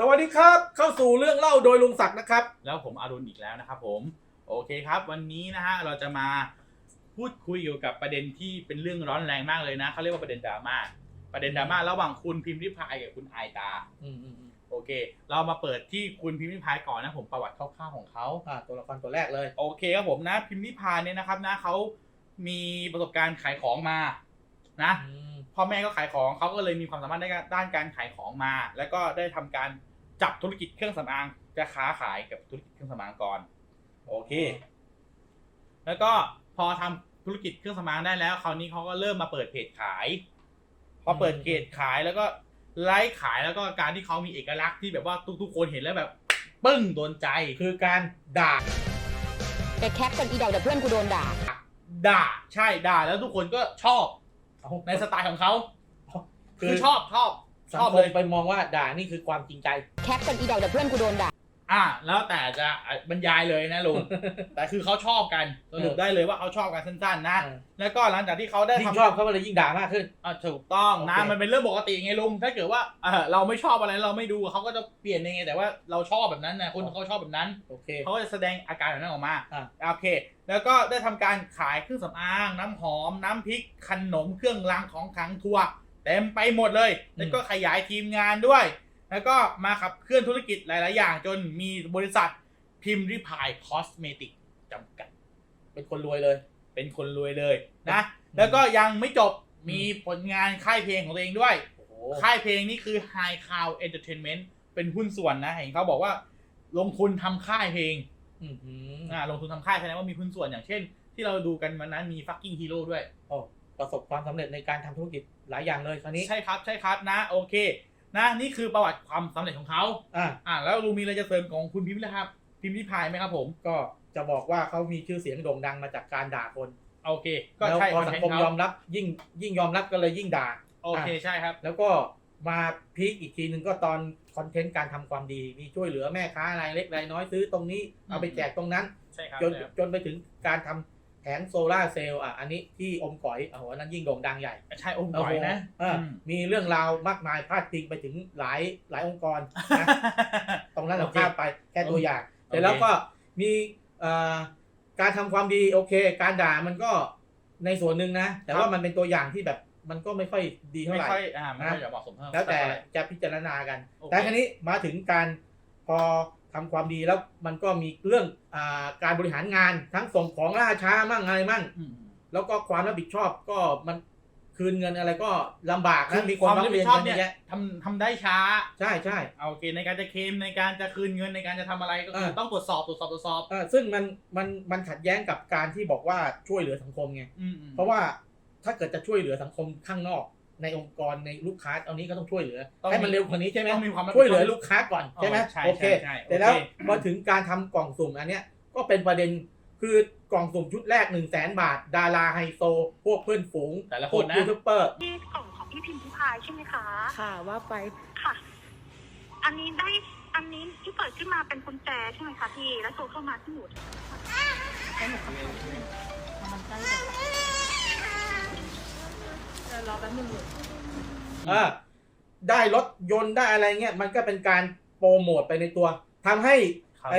สวัสดีครับ เข้าสู่เรื่องเล่าโดยลุงศักดิ์นะครับ แล้วผมอารุณอีกแล้วนะครับผม โอเคครับ วันนี้นะฮะเราจะมาพูดคุยเกี่ยวกับประเด็นที่เป็นเรื่องร้อนแรงมากเลยนะเขาเรียกว่าประเด็นดราม่าประเด็นดราม่าระหว่างคุณพิมพ์ริพายกับคุณไอายตา อืมอืมอืมโอเค เรามาเปิดที่คุณพิมพ์ริพายก่อนนะผมประวัติคร่าวๆของเขา อ่าตัวละครตัวแรกเลย โอเคครับผมนะพิมพ์ริพายเนี่ยนะครับนะเขามีประสบการณ์ขายของมานะ อืม พ่อแม่ก็ขายของเขาก็เลยมีความสามารถในด้านการขายของมา แล้วก็ได้ทำการจับธุรกิจเครื่องสำอางจะค้าขายกับธุรกิจเครื่องสำอางก่อนโอเค แล้วก็พอทำธุรกิจเครื่องสำอางได้แล้วคราวนี้เขาก็เริ่มมาเปิดเพจขาย พอเปิดเพจขายแล้วก็ไลฟ์ขายแล้วก็การที่เขามีเอกลักษณ์ที่แบบว่าทุกๆคนเห็นแล้วแบบปึ้งโดนใจคือการด่าแกแคปกันอีดอกเดี๋ยวเพื่อนกูโดนด่า ด่าใช่ด่าแล้วทุกคนก็ชอบเอา ในสไตล์ของเขาคืคืออชอบชอบสัชงอบคเลมยไปมองว่าด่านี่คือความจริงใจ แคปกันอีดอกเดี๋ยวเพื่อนกูโดนด่า อ่าแล้วแต่จะบรรยายเลยนะลุง แต่คือเขาชอบกันสรุปได้เลยว่าเขาชอบกันสั้นๆนะเออแล้วก็หลังจากที่เขาได้ยิ่งทำชอบเขาก็เลยยิ่งด่ามากขึ้นอ่าถูกต้องนะโอเคมันเป็นเรื่องปกติไงลุง ถ้าเกิดว่าเออเราไม่ชอบอะไรเราไม่ดูเขาก็จะเปลี่ยนเองไง แต่ว่าเราชอบแบบนั้นนะคนเขาชอบแบบนั้นโอเคเขาก็จะแสดงอาการแบบนั้นออกมาอะโอเค แล้วก็ได้ทำการขายเครื่องสำอาง น้ำหอม น้ำพริกขนมเครื่องรางของขลังทัวร์เต็มไปหมดเลย แล้วก็ขยายทีมงานด้วย แล้วก็มาขับเคลื่อนธุรกิจหลาย ๆ อย่าง จนมีบริษัทพิมพ์ริพายคอสเมติกจำกัด เป็นคนรวยเลย เป็นคนรวยเลยนะ แล้วก็ยังไม่จบมีผลงานค่ายเพลงของตัวเองด้วยโอ้โหค่ายเพลงนี่คือ High Cloud Entertainment เป็นหุ้นส่วนนะเห็นเขาบอกว่า ลงทุนทำค่ายเพลงอืมอืมอ่าลงทุนทำค่ายแสดงว่ามีหุ้นส่วนอย่างเช่น ที่เราดูกันวันนั้นมี fucking hero ด้วยโอ้ประสบความสำเร็จในการทำธุรกิจหลายอย่างเลยคราวนี้ ใช่ครับใช่ครับนะ โอเค นะนี่คือประวัติความสำเร็จของเขาอ่าอ่าแล้วลุงมีอะไรจะเสริมของคุณพิมพ์นะครับ พิมพ์ริพายไหมครับผม ก็จะบอกว่าเขามีชื่อเสียงโด่งดังมาจากการด่าคนโอเค ก็แล้วใช่พอคอนสังเทนคมต์ยเขาอมรับยิ่งยิ่งยอมรับก็เลยยิ่งด่าโอเคใช่ครับ แล้วก็มาพีคอีกทีหนึ่งก็ตอนคอนเทนต์การทำความดี มีช่วยเหลือแม่ค้ารายเล็กรายน้อยซื้อตรงนี้เอาไปแจกตรงนั้นใช่ครับจนใช่ครับจนไปถึงการทำ แผงโซลาร์เซลล์อะอันนี้ที่อมก๋อยโอ้โหอันนั้นยิ่งโด่งดังใหญ่ใช่องค์ก่อยนะโอ้โหอะอืมมีเรื่องราวมากมายพาดพิงไปถึงหลายหลายองค์กรนะตรงนั้นเราโอเคข้ามไปแค่ตัวอย่างโอเคแต่แล้วก็มีเอ่อการทำความดีโอเค การด่ามันก็ในส่วนหนึ่งนะ แต่ว่ามันเป็นตัวอย่างที่แบบมันก็ไม่ค่อยดีเท่าไม่ไหร่ค่อยอ่าไม่ค่อยจะเหมาะสมเท่าแล้วแต่เท่าไหร่จะพิจารณากันโอเคแต่ครั้นี้มาถึงการพอ ทำความดีแล้วมันก็มีเรื่องอาการบริหารงานทั้งส่งของล่าช้ามั่งอะไรมั่ง อืมแล้วก็ความรับผิดชอบก็มันคืนเงินอะไรก็ลำบากคือนะมีคคนวามร้อรับงผิเรีดยนชอบกันเยเนี่ยอะแยะทำทำได้ช้าใช่ใช่โอเคในการจะเคลมในการจะคืนเงินในการจะทำอะไรก็คือเออ ต้องตรวจสอบตรวจสอบตรวจสอบเออซึ่งมันมันมันขัดแย้งกับการที่บอกว่าช่วยเหลือสังคมไง อืมอืมเพราะว่าถ้าเกิดจะช่วยเหลือสังคมข้างนอก ในองค์กรในลูกค้าตอนนี้ก็ต้องช่วยเหลือต้องให้มันเร็วกว่านี้ใช่ไหมต้องมีความรับผิดชอบช่วยเหลือลูกค้าก่อนใช่ไหมอ๋อใช่โอเคใช่ใช่แต่แล้วโอเค พอถึงการทำกล่องสุ่มอันเนี้ยก็เป็นประเด็นคือกล่องสุ่มชุดแรก1นึ่งแสนบาท ดาราไฮโซ พวกเพื่อนฝูงแต่ละพควกนนะ ยูทูบเบอร์ที่กล่องของพี่พิมพ์พิพายใช่ไหมคะ ค่ะว่าไปค่ะ อันนี้ได้ อันนี้ที่เปิดขึ้นมาเป็นกุญแจใช่ไหมคะพี่ แล้วโทรเข้ามาที่หนูอ่าได้รถยนต์ได้อะไรเงี้ยมันก็เป็นการโปรโมทไปในตัวทำให้ครับไอ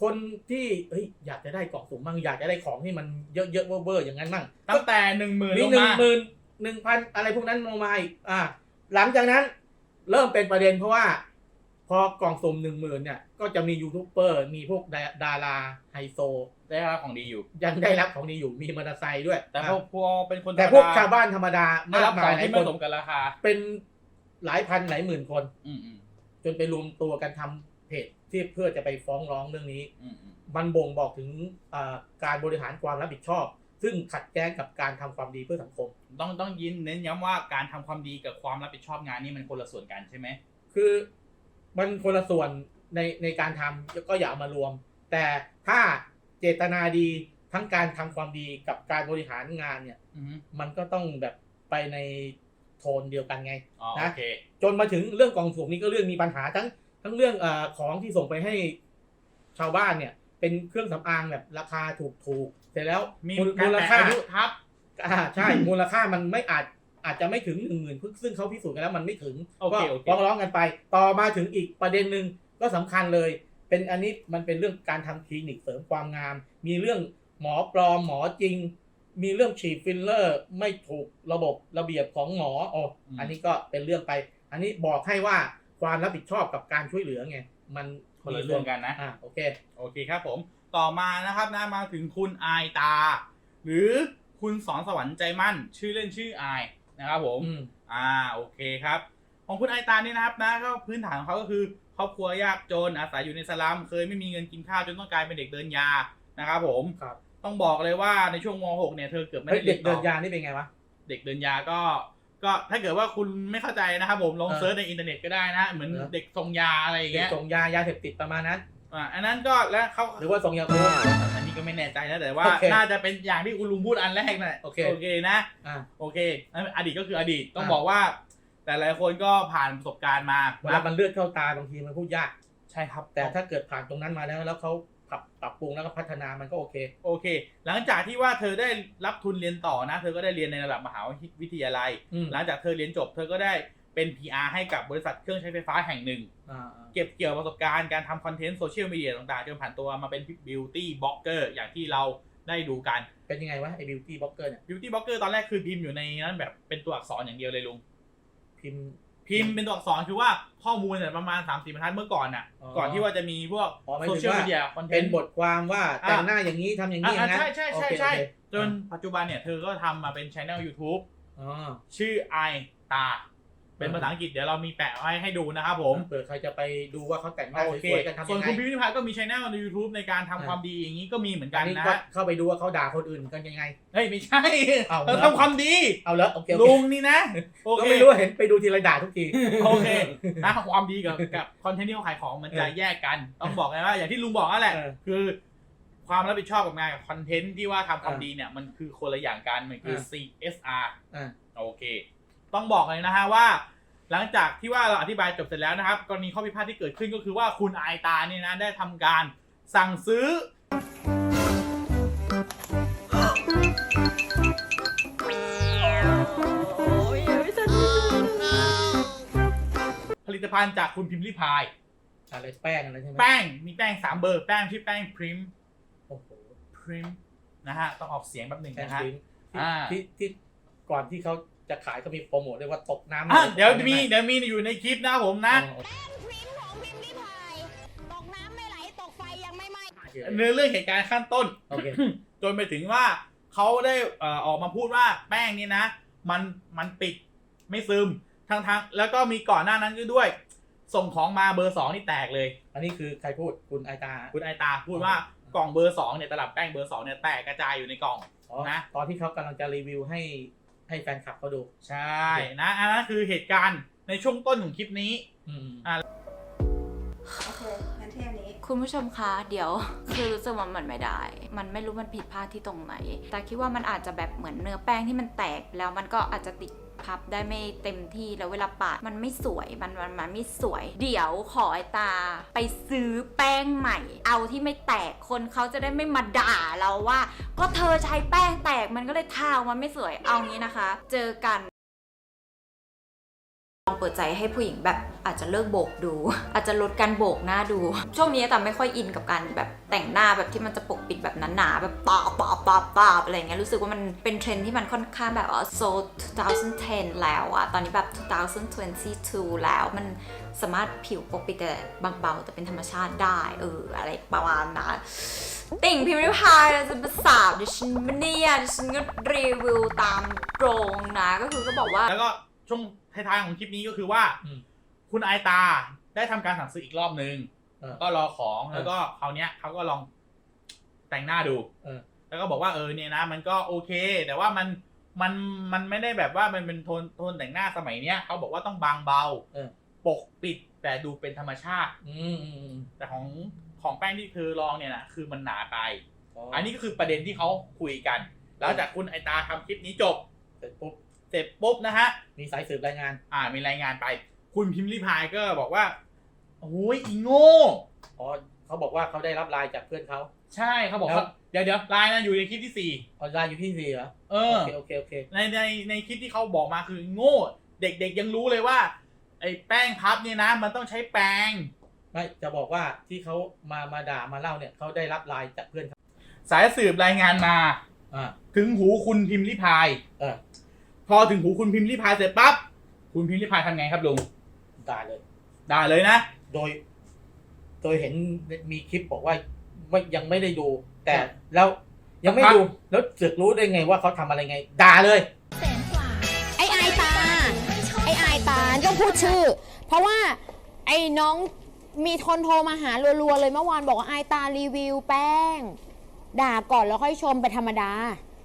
คนที่เฮ้ยอยากจะได้กล่องสุ่มบ้างอยากจะได้ของที่มันเยอะๆเวอร์ๆอย่างนั้นบ้างตั้งแต่หนึ่งหมื่นมีลงหนึ่งมา หมื่นหนึ่งพันอะไรพวกนั้นลงมาอีกอ่าหลังจากนั้นเริ่มเป็นประเด็นเพราะว่า พอกล่องสุ่มหนึ่งหมื่นเนี่ย ก็จะมียูทูบเบอร์มีพวกดาดาราไฮโซ ได้รับของดีอยู่ ยังได้รับของนี้อยู่มีมอเตอร์ไซค์ด้วย แต่อะพอพอเป็นคนแต่พวกธรรมดชาวบ้านธรรมดาได้มารักบมาขอยงหลายที่คไม่นสมกับราคา เป็นหลายพันหลายหมื่นคนอืมอืมจนไปรวมตัวกันทำเพจที่เพื่อจะไปฟ้องร้องเรื่องนี้อืมอืมมันบ่งบอกถึงอ่าการบริหารความรับผิดชอบ ซึ่งขัดแย้งกับการทำความดีเพื่อสังคม ต้องต้องยินเน้นย้ำว่าการทำความดีกับความรับผิดชอบงานนี่มันคนละส่วนกันใช่ไหมคือ มันคนละส่วนในในการทำก็อย่าเอามารวม แต่ถ้าเจตนาดีทั้งการทำความดีกับการบริหารงานเนี่ยอืมมันก็ต้องแบบไปในโทนเดียวกันไงอ๋อนะโอเคจนมาถึงเรื่องกล่องสุ่มนี่ก็เรื่องมีปัญหาทั้งทั้งเรื่องเออของที่ส่งไปให้ชาวบ้านเนี่ย เป็นเครื่องสำอางแบบราคาถูกถูกๆเสร็จแล้วมีมูลการมูลแตะค่าอายุทับอ่าใช่มูลค่ามันไม่อาจ อาจจะไม่ถึงหนึ่งหมื่นซึ่งเขาพิสูจน์กันแล้วมันไม่ถึงโอเคก็โอเคฟ้องร้องกันไป ต่อมาถึงอีกประเด็นหนึ่งก็สำคัญเลย เป็นอันนี้มันเป็นเรื่องการทำคลินิกเสริมความงาม มีเรื่องหมอปลอมหมอจริง มีเรื่องฉีดฟิลเลอร์ ไม่ถูกระบบระเบียบของหมออ๋ออันนี้ก็เป็นเรื่องไป อันนี้บอกให้ว่าความรับผิดชอบกับการช่วยเหลือไงมันคนละเรื่องกันนะอ่าโอเคโอเคครับผมต่อมานะครับนะมาถึงคุณอายตา หรือคุณสอนสวรรค์ใจมั่น ชื่อเล่นชื่ออาย นะครับผมอืมอ่าโอเคครับ ของคุณไอตานี่นะครับนะก็พื้นฐานของเขาก็คือครอบครัวยากจนอาศัยอยู่ในสลัมเคยไม่มีเงินกินข้าวจนต้องกลายเป็นเด็กเดินยานะครับผมครับต้องบอกเลยว่าในช่วงม .6 เนี่ยเธอเกือบไม่เฮ้ยได้เด็กเดินต่อยานี่เป็นไงวะเด็กเดินยาก็ก็ถ้าเกิดว่าคุณไม่เข้าใจนะครับผมลองเออเซิร์ชในอินเทอร์เน็ตก็ได้นะเหมือนเออเด็กทรงยาอะไรอย่างเด็กเงี้ยส่งยายาเสพติดประมาณนั้นอ่าอันนั้นก็แล้วเขาหรือว่าส่งยาโคอันนี้ ก็ไม่แน่ใจนะแต่ว่า โอเคน่าจะเป็นอย่างที่คุณลุงพูดอันแรกนั่นแหละโอเค โอเคนะ อ่าโอเคอันอดีตก็คืออดีตต้องอ่าบอกว่า แต่หลายคนก็ผ่านประสบการณ์มาเวลามันเลือดเข้าตาบางทีมันพูดยาก ใช่ครับแต่ถ้าเกิดผ่านตรงนั้นมาแล้วแล้วเขาปรับปรับปรุงแล้วก็พัฒนามันก็โอเค โอเค หลังจากที่ว่าเธอได้รับทุนเรียนต่อนะ เธอก็ได้เรียนในระดับมหาวิทยาลัย อืม หลังจากเธอเรียนจบ เธอก็ได้ เป็น PR ให้กับบริษัทเครื่องใช้ไฟฟ้าแห่งหนึ่งอ่าเก็บเกี่ยวประสบการณ์การทำคอนเทนต์โซเชียลมีเดียต่างๆ จนผ่านตัวมาเป็นบิวตี้บล็อกเกอร์อย่างที่เราได้ดูกัน เป็นยังไงวะไอ้บิวตี้บล็อกเกอร์เนี่ยบิวตี้บล็อกเกอร์ตอนแรกคือพิมพ์อยู่ในนั้นแบบเป็นตัวอักษรอย่างเดียวเลยลุง พิมพ์พิมพ์เป็นตัวอักษรคือว่าข้อมูลเนี่ยประมาณ3ามสี่บรรทัดเมื่อก่อนน่ะอ๋อก่อนที่ว่าจะมีพวกอ๋อหมายโซถึงเชียลว่ามีเดียคอนเทเป็นนต์บทความว่าแต่งหน้าอย่างนี้ทำอย่างนี้อย่างนั้นใช่ใช่ใช่โอเคใช่โอเคจนปัจจุบันเนี่ยเธอก็ทำมาเป็นช anel YouTube อ๋อชื่อไอตา เป็นภาษาอังกฤษเดี๋ยวเรามีแปะไว้ให้ดูนะครับผมเผื่อใครจะไปดูว่าเขาแต่งหน้าโอสเควยๆกันทำส่วยันงไงคุณพิมพิพัฒน์ก็มีช anel ใน YouTube ในการทำอ่าความดีอย่างนี้ก็มีเหมือนอักันนนี้นะก็ฮะเข้าไปดูว่าเขาด่าคนอื่นกันยังไงเฮ้ยไม่ใช่เอาเราเหรอทำความดีเอาแล้วโอเคโอลุเคงนี่นะโอก็เคไม่รู้ว่าเห็นไปดูทีไรด่าทุกทีโอเคนะความดีกับกับคอนเทนต์ที่เขาขายของมันจะเออแยกกันต้องบอกเลยว่าอย่างที่ลุงบอกนั่นแหละเออคือความรับผิดชอบกับงานกับคอนเทนต์ที่ว่าทำความเออดีเนี่ยมันคือคนละอย่างกันมันคือเออ CSR อ่าโอเค ต้องบอกเลยนะฮะว่า หลังจากที่ว่าเราอธิบายจบเสร็จแล้วนะครับกรณีข้อพิพาทที่เกิดขึ้นก็คือว่าคุณไอายตาเนี่ยนะได้ทำการสั่งซื้อ ผลิตภัณฑ์จากคุณพิมพ์ริพาย อะไรแป้งอะไรใช่ไหมแป้งมีแป้งสามเบอร์แป้งชื่อแป้งพริมโอ้โหพริมนะฮะต้องออกเสียงแป๊บหนึ่งแป้งนะฮะพิมพ์ที่อ่า ที่ที่ก่อนที่เขา จะขายก็มีโปรโมทด้วยว่าตกน้ำอะเดี๋ยวมีใช่ไหเดี๋ยวมีอยู่ในคลิปนะครับผมนะอ๋อพริมของพิมพ์ริพาย ตกน้ำไม่ไหล ตกไฟยังไม่ไหม้ โอเคเนื้อเรื่องเหตุการณ์ขั้นต้น โอเค จนไปถึงว่าเขาได้เอ่อออกมาพูดว่าแป้งนี่นะ มันมันปิดไม่ซึมทางทางแล้วก็มีก่อนหน้านั้นด้วย ส่งของมาเบอร์สองนี่แตกเลย อันนี้คือใครพูดคุณไอตาคุณไอตาพูดว่ากล่องเบอร์สองเนี่ยตลับแป้งเบอร์สองเนี่ยแตกกระจายอยู่ในกล่อง อ๋อนะ ตอนที่เขากำลังจะรีวิวให้ ให้แฟนคลับเขาดู ใช่นะอันนั้นคือเหตุการณ์ในช่วงต้นของคลิปนี้อืมโอเคงั้นเทปนี้ คุณผู้ชมคะ เดี๋ยว คือรู้สึกว่ามันไม่ได้ มันไม่รู้มันผิดพลาดที่ตรงไหน แต่คิดว่ามันอาจจะแบบเหมือนเนื้อแป้งที่มันแตกแล้วมันก็อาจจะติด พับได้ไม่เต็มที่แล้วเวลาปาดมันไม่สวยมันมันมันไม่สวย เดี๋ยวขอไอตา ไปซื้อแป้งใหม่ เอาที่ไม่แตกคนเขาจะได้ไม่มาด่าเราว่า ก็เธอใช้แป้งแตกมันก็เลยทาวมันไม่สวยเอางี้นะคะ เจอกัน ลองเปิดใจให้ผู้หญิงแบบอาจจะเลิกโบกดู อาจจะลดการโบกหน้าดู ช่วงนี้แต่ไม่ค่อยอินกับการแบบแต่งหน้าแบบที่มันจะปกปิดแบบหนาๆแบบปาบปาบปาบปาบอะไรเงี้ยรู้สึกว่ามันเป็นเทรนที่มันค่อนข้างแบบว่า so 2010 แล้วอะตอนนี้แบบ2022 แล้วมันสามารถผิวปกปิดแต่บางเบาแต่เป็นธรรมชาติได้เอออะไรประมาณนั้นติ่งพิมพ์ริพายจะมาสาบดิฉันไม่เนี่ยดิฉันก็รีวิวตามตรงนะก็คือก็บอกว่าแล้วก็ช่วง ท้ายๆของคลิปนี้ก็คือว่า อืม คุณไอตาได้ทำการสั่งซื้ออีกรอบนึง เออ ก็รอของเออแล้วก็คราวเนี้ยเขาก็ลองแต่งหน้าดู เออ แล้วก็บอกว่าเออเนี่ยนะ มันก็โอเค แต่ว่ามันมันมันไม่ได้แบบว่ามันเป็นโทนโทนแต่งหน้าสมัยเนี้ยเขาบอกว่าต้องบางเบาเออ ปกปิดแต่ดูเป็นธรรมชาติ อืมอืมอืมแต่ของของแป้งที่คือลองเนี่ยนะคือมันหนาไปอ๋ออันนี้ก็คือประเด็นที่เขาคุยกันหลังจากคุณไอตาทำคลิปนี้จบ เสร็จปุ๊บ เสร็จปุ๊บนะฮะ มีสายสืบรายงาน อ่า มีรายงานไป คุณพิมพ์ริพายก็บอกว่าโอ้ยอีโง่อ๋อเขาบอกว่าเขาได้รับไลน์จากเพื่อนเขา ใช่เขาบอกแล้ว ว่าเดี๋ยวเดี๋ยวไลน์นะอยู่ในคลิปที่สี่ออนไลน์อยู่ที่สี่เหรอเอโออเคโอเคโอเคในในในคลิปที่เขาบอกมาคือโง่ เด็กๆยังรู้เลยว่า ไอ้แป้งพับเนี่ยนะ มันต้องใช้แปรงไม่จะบอกว่าที่เขามามาด่ามาเล่าเนี่ยเขาได้รับไลน์จากเพื่อนเขาสายสืบรายงานมา อ่าถึงหูคุณพิมพ์ริพาย เออ พอถึงหูคุณพิมพ์ริพายเสร็จปั๊บคุณพิมพ์ริพายทำไงครับลุงด่าเลย ด่าเลยนะ โดย โดยเห็นมีคลิปบอกว่าไม่ยังไม่ได้ดู แต่แล้วยังไม่ดูแล้วเสือกรู้ได้ไงว่าเขาทำอะไรไง ด่าเลยไอ้อายตาไอ้อายตาต้องพูดชื่อ เพราะว่าไอ้น้องมีคนโทรมาหารัวๆเลยเมื่อวานบอกว่าอายตารีวิวแป้ง ด่าก่อนแล้วค่อยชมเป็นธรรมดา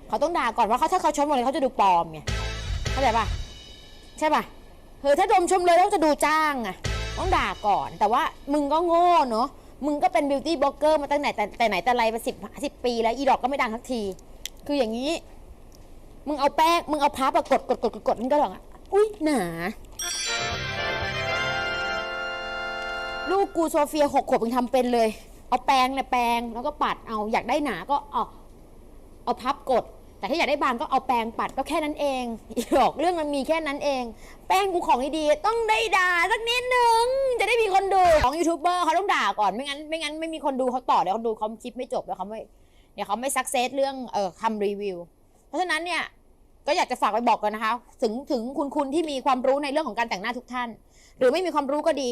เขาต้องด่าก่อนว่าเขาถ้าเขาชมหมดเลยเขาจะดูปลอมไง เข้าใจป่ะใช่ป่ะเฮ้ยถ้าดมชมเลยแล้วจะดูจ้างอะต้องด่าก่อน แต่ว่ามึงก็โง่เนาะมึงก็เป็นบิวตี้บล็อกเกอร์มาตั้งแต่แต่แต่ไหนแต่ไรมาสิบสิบปีแล้วอีดอกก็ไม่ดังสักที คืออย่างนี้ มึงเอาแป้งมึงเอาพับอะกดกดกดกดกดมันก็หรอกอะอุ้ยหนาลูกกูโซเฟียหกขวบมึงทำเป็นเลย เอาแปรงเนี่ยแปรงแล้วก็ปัดเอาอยากได้หนาก็เอาเอาพับกด แต่ถ้าอยากได้บางก็เอาแปรงปัดก็แค่นั้นเองอีหอกเรื่องมันมีแค่นั้นเอง แป้งกูของดีๆต้องได้ด่าสักนิดนึงจะได้มีคนดูของยูทูบเบอร์เขาต้องด่าก่อนไม่งั้นไม่งั้นไม่มีคนดูเขาต่อเดี๋ยวเขาดูเขาคลิปไม่จบเดี๋ยวเขาไม่เดี๋ยวเขาไม่สักเซสเรื่องเอ่อคำรีวิว เพราะฉะนั้นเนี่ยก็อยากจะฝากไปบอกกันนะคะ ถึงถึงคุณคุณที่มีความรู้ในเรื่องของการแต่งหน้าทุกท่าน หรือไม่มีความรู้ก็ดี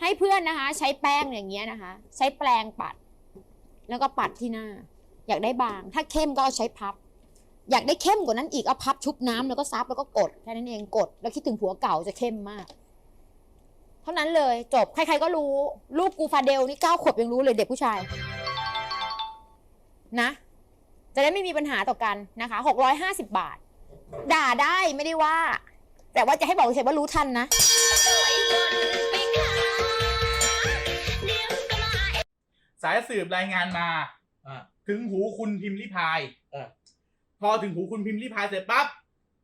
ให้เพื่อนนะคะ ใช้แป้งอย่างเงี้ยนะคะ ใช้แปรงปัด แล้วก็ปัดที่หน้า อยากได้บาง ถ้าเข้มก็เอาใช้พับ อยากได้เข้มกว่านั้นอีกเอาพับชุบน้ำแล้วก็ซับแล้วก็กดแค่นั้นเองกด แล้วคิดถึงผัวเก่าจะเข้มมาก เท่านั้นเลยจบใครๆก็รู้ ลูกกูฟาเดลนี่เก้าขวบยังรู้เลยเด็กผู้ชาย นะ จะได้ไม่มีปัญหาต่อกันนะคะหกร้อยห้าสิบบาท ด่าได้ไม่ได้ว่า แต่ว่าจะให้บอกเฉยว่ารู้ทันนะสายสืบรายงานมาถึงหูคุณพิมพ์ริพาย พอถึงหูคุณพิมพ์ริพายเสร็จปั๊บ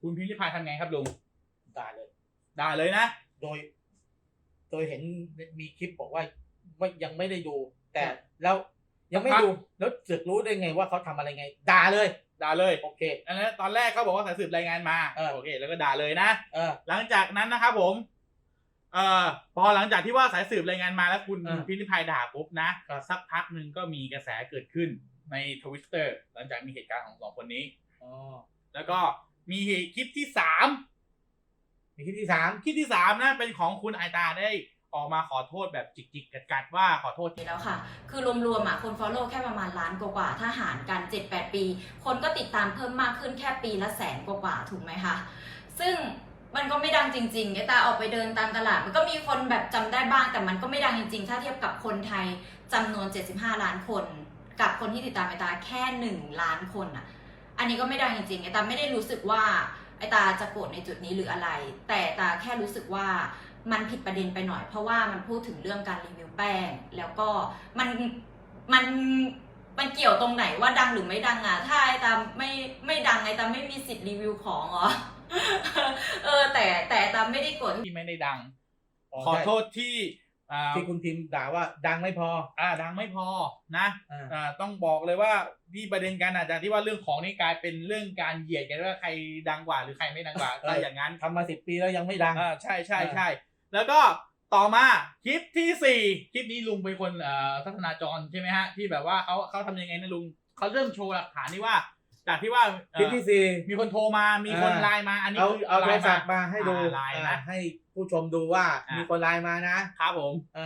คุณพิมพ์ริพายทำไงครับลุงด่าเลย ด่าเลยนะ โดย โดยเห็นมีคลิปบอกว่าไม่ยังไม่ได้ดู แต่แล้วยังไม่ดูแล้วเสือกรู้ได้ไงว่าเขาทำอะไรไง ด่าเลยด่าเลยโอเคอันนั้นตอนแรกเขาบอกว่าสายสืบรายงานมาเออโอเค แล้วก็ด่าเลยนะเออหลังจากนั้นนะครับผมเอ่อพอหลังจากที่ว่าสายสืบรายงานมาแล้วคุณอ่าพิมพ์ริพายด่าปุ๊บนะครับสักพักหนึ่งก็มีกระแสเกิดขึ้นในทวิตเตอร์หลังจากมีเหตุการณ์ของสองคนนี้ อ๋อแล้วก็มีคลิปที่สามมีคลิปที่สามคลิปที่สามนะเป็นของคุณไอตาได้ออกมาขอโทษแบบจิกๆ กัดๆ ว่าขอโทษทีแล้วค่ะ คือรวมๆอะคน follow แค่ประมาณล้านกว่าๆถ้าหารกัน 7-8 ปี คนก็ติดตามเพิ่มมากขึ้นแค่ปีละแสนกว่าถูกไหมคะ ซึ่งมันก็ไม่ดังจริงๆไอ้ตาออกไปเดินตามตลาด มันก็มีคนแบบจำได้บ้าง แต่มันก็ไม่ดังจริงๆ ถ้าเทียบกับคนไทยจำนวน 75 ล้านคน กับคนที่ติดตามไอตาแค่ 1 ล้านคนอะ นนี้ก็ไม่ดังจริงๆไอ้ตาไม่ได้รู้สึกว่าไอ้ตาจะโกรธในจุดนี้หรืออะไร แต่ตาแค่รู้สึกว่ามันผิดประเด็นไปหน่อย เพราะว่ามันพูดถึงเรื่องการรีวิวแป้ง แล้วก็มันมันมันเกี่ยวตรงไหนว่าดังหรือไม่ดังอะ ถ้าไอ้ตาไม่ไม่ดังไอ้ตาไม่มีสิทธิ์รีวิวของเหรอ เออแต่แต่ไอ้ตาไม่ได้โกรธที่ไม่ได้ดังอ๋อขอใช่โทษที่ อ่าที่คุณพิมพ์ด่าว่าดังไม่พอ อ่าดังไม่พอนะอ่า อ่าต้องบอกเลยว่าที่ประเด็นกันอาจจะที่ว่าเรื่องของนี่กลายเป็นเรื่องการเหยียดกันว่าใครดังกว่าหรือใครไม่ดังกว่าก็อย่างนั้นทำมาสิบปีแล้วยังไม่ดัง อ่าใช่ใช่อ่าใช่แล้วก็ต่อมาคลิปที่สี่คลิปนี้ลุงเป็นคนเอ่อพัฒนาจรใช่ไหมฮะที่แบบว่าเขาเขาทำยังไงนะลุงเขาเริ่มโชว์หลักฐานนี่ว่า จากที่ว่าเอ่อคลิปที่สี่มีคนโทรมามีคนอ่า ไลน์มาอันนี้เอาคือเอาโทรไลน์ศัพท์มาให้ดูอ่าไลน์นะ อ่าให้ผู้ชมดูว่าอ่ามี มีคนไลน์มานะครับผม เอ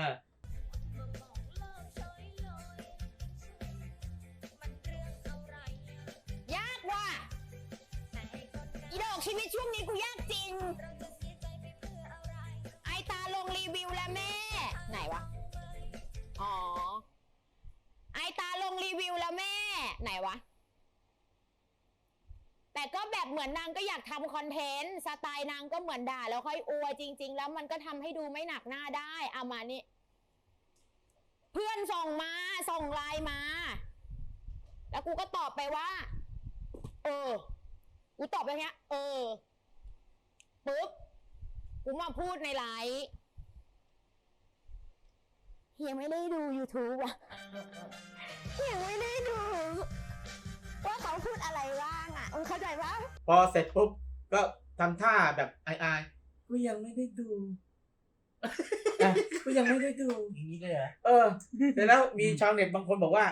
อ ยากว่ะอีดอกชีวิตช่วงนี้กูยากจริง ไอตาลงรีวิวแล้วแม่ ไหนวะ อ๋อ ไอตาลงรีวิวแล้วแม่ ไหนวะ แต่ก็แบบเหมือนนางก็อยากทำคอนเทนต์สไตล์นางก็เหมือนด่าแล้วค่อยอวยจริง ๆ แล้วมันก็ทำให้ดูไม่หนักหน้าได้เอามานี่เพื่อนส่งมาส่งไลน์มา แล้วกูก็ตอบไปว่า เออ กูตอบไปแค่เออปุ๊บกูมาพูดในไลฟ์ยังไม่ได้ดู YouTube อะยังไม่ได้ดู ว่าเขาพูดอะไรบ้าง อะมึงเข้าใจปะพอเสร็จปุ๊บก็ทำท่าแบบอายๆก็ยังไม่ได้ดูอะก็ยังไม่ได้ดู อย่างนี้เลยเหรอเออแต่แล้วมีชาวเน็ตบางคนบอกว่า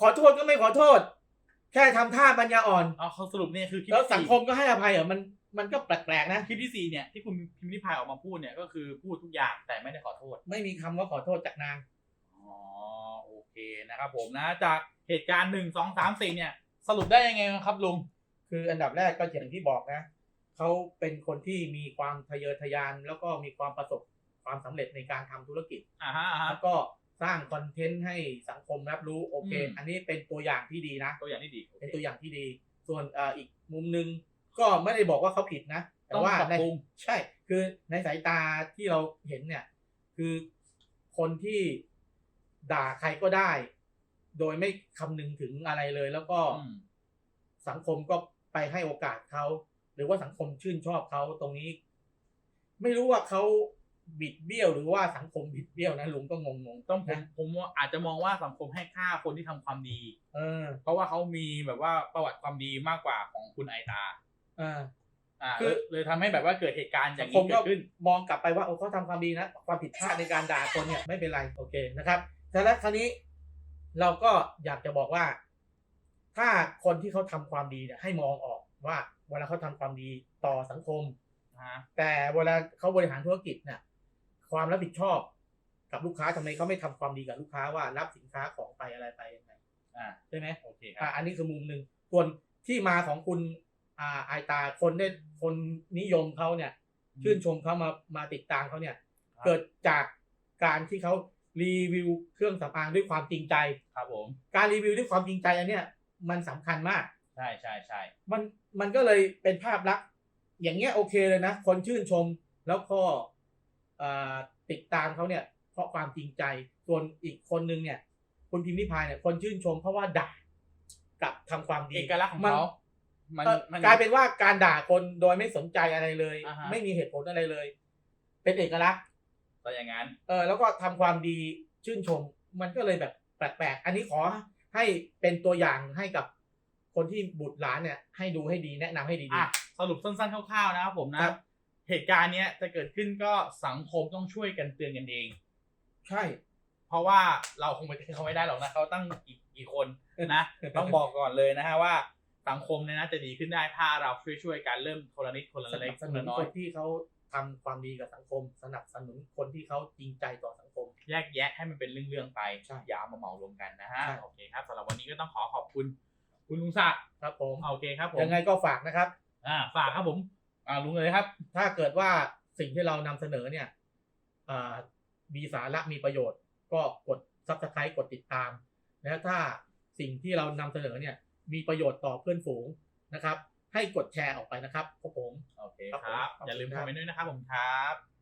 ขอโทษก็ไม่ขอโทษ แค่ทำท่าปัญญาอ่อน เอาเขาสรุปเนี่ยคือคลิปแล้วที่สังคมก็ให้อภัยเหรอมันมันก็แปลกๆนะ คลิปที่สี่เนี่ยที่คุณพิมพ์ริพายออกมาพูดเนี่ยก็คือพูดทุกอย่างแต่ไม่ได้ขอโทษ ไม่มีคำว่าขอโทษจากนาง อ๋อโอเคนะครับผมนะจากเหตุการณ์หนึ่งสองสามสี่เนี่ย สรุปได้ยังไงครับลุง คืออันดับแรกก็อย่างที่บอกนะเขาเป็นคนที่มีความทะเยอทะยาน แล้วก็มีความประสบความสำเร็จในการทำธุรกิจอ่าฮะอ่าฮะ แล้วก็สร้างคอนเทนต์ให้สังคมรับรู้โอเค อืม อันนี้เป็นตัวอย่างที่ดีนะ ตัวอย่างที่ดีโอเคเป็นตัวอย่างที่ดี ส่วนเอ่ออีกมุมหนึ่งก็ไม่ได้บอกว่าเขาผิดนะ แต่ต้องว่าปรับในปรุง ใช่ คือในสายตาที่เราเห็นเนี่ย คือคนที่ด่าใครก็ได้ โดยไม่คำนึงถึงอะไรเลย แล้วก็อืมสังคมก็ไปให้โอกาสเขาหรือว่าสังคมชื่นชอบเขาตรงนี้ ไม่รู้ว่าเขาบิดเบี้ยวหรือว่าสังคมบิดเบี้ยวนะลุงก็งงๆต้องผมนะผมว่าอาจจะมองว่าสังคมให้ค่าคนที่ทำความดี เออ เพราะว่าเขามีแบบว่าประวัติความดีมากกว่าของคุณไอตาเอออ่าคือเลยเลยทำให้แบบว่าเกิดเหตุการณ์อสัย่างงคนี้มเกิก็ดขึ้น มองกลับไปว่าโอ้เขาทำความดีนะความผิดพลาดในการด่าคนเนี่ยไม่เป็นไรโอเคนะครับแต่แล้วคราวนี้ เราก็อยากจะบอกว่า ถ้าคนที่เขาทำความดีเนี่ยให้มองออกว่า เวลาเขาทำความดีต่อสังคมอ่าแต่เวลาเขาบริหารธุรกิจเนี่ยความรับผิดชอบกับลูกค้าทำไมเขาไม่ทำความดีกับลูกค้าว่ารับสินค้าของไปอะไรไปยังไงอ่าใช่ไหมโอเคคอะรับอันนี้คือมุมหนึ่งส่วนที่มาของคุณอ่าไอตาคนได้คนนิยมเขาเนี่ยชื่นชมเขามามาติดตามเขาเนี่ยครับเกิดจากการที่เขา รีวิวเครื่องสำอางด้วยความจริงใจ ครับผม การรีวิวด้วยความจริงใจอันเนี้ยมันสำคัญมาก ใช่ใช่ใช่มันมันก็เลยเป็นภาพลักษณ์อย่างเงี้ยโอเคเลยนะ คนชื่นชมแล้วก็อ่าติดตามเขาเนี่ย เพราะความจริงใจส่วนอีกคนนึงเนี่ยคุณพิมพ์นิพายเนี่ยคนชื่นชมเพราะว่าด่ากับทำความดี เอกลักษณ์ของมันเขา มัน เอ่อมัน กลายเป็นว่าการด่าคนโดยไม่สนใจอะไรเลย อ่าฮะ ไม่มีเหตุผลอะไรเลย เป็นเอกลักษณ์ แต่อย่างนั้น เออแล้วก็ทำความดีชื่นชม มันก็เลยแบบแปลกๆ อันนี้ขอให้เป็นตัวอย่างให้กับคนที่บุตรหลานเนี่ย ให้ดูให้ดีแนะนำให้ดีอะสรุปสั้นๆคร่าวๆนะครับผมนะครับเหตุการณ์เนี้ยจะเกิดขึ้นก็สังคมต้องช่วยกันเตือนกันเองๆใช่ เพราะว่าเราคงไปเตือนเขาไม่ได้หรอกนะเขาตั้งอีกกี่คนนะต้องบอกก่อนเลยนะฮะว่าสังคมเนี่ยนะจะดีขึ้นได้ถ้าเราช่วยๆกันเริ่มคนละนิดคนละสเล็นักบคสนนุละนน้อคยนที่เขา ทำความดีกับสังคม สนับสนุนคนที่เขาจริงใจต่อสังคม แยกแยะให้มันเป็นเรื่องๆไปใช่อย่าเอามาเหมารวมกันนะฮะใช่โอเคครับสำหรับวันนี้ก็ต้องขอขอบคุณคุณลุงศักดิ์ครับผมโอเคครับผมยังไงก็ฝากนะครับอ่าฝากครับผมอ่าลุงเลยครับ ถ้าเกิดว่าสิ่งที่เรานำเสนอเนี่ยอ่ามีสาระมีประโยชน์ ก็กด subscribe กดติดตาม แล้วถ้าสิ่งที่เรานำเสนอเนี่ยมีประโยชน์ต่อเพื่อนฝูงนะครับ ให้กดแชร์ออกไปนะครับครับผมโอเคครับครับผมอย่าลืมขอบคุณครับคอมเมนต์ด้วยนะครับผมครับ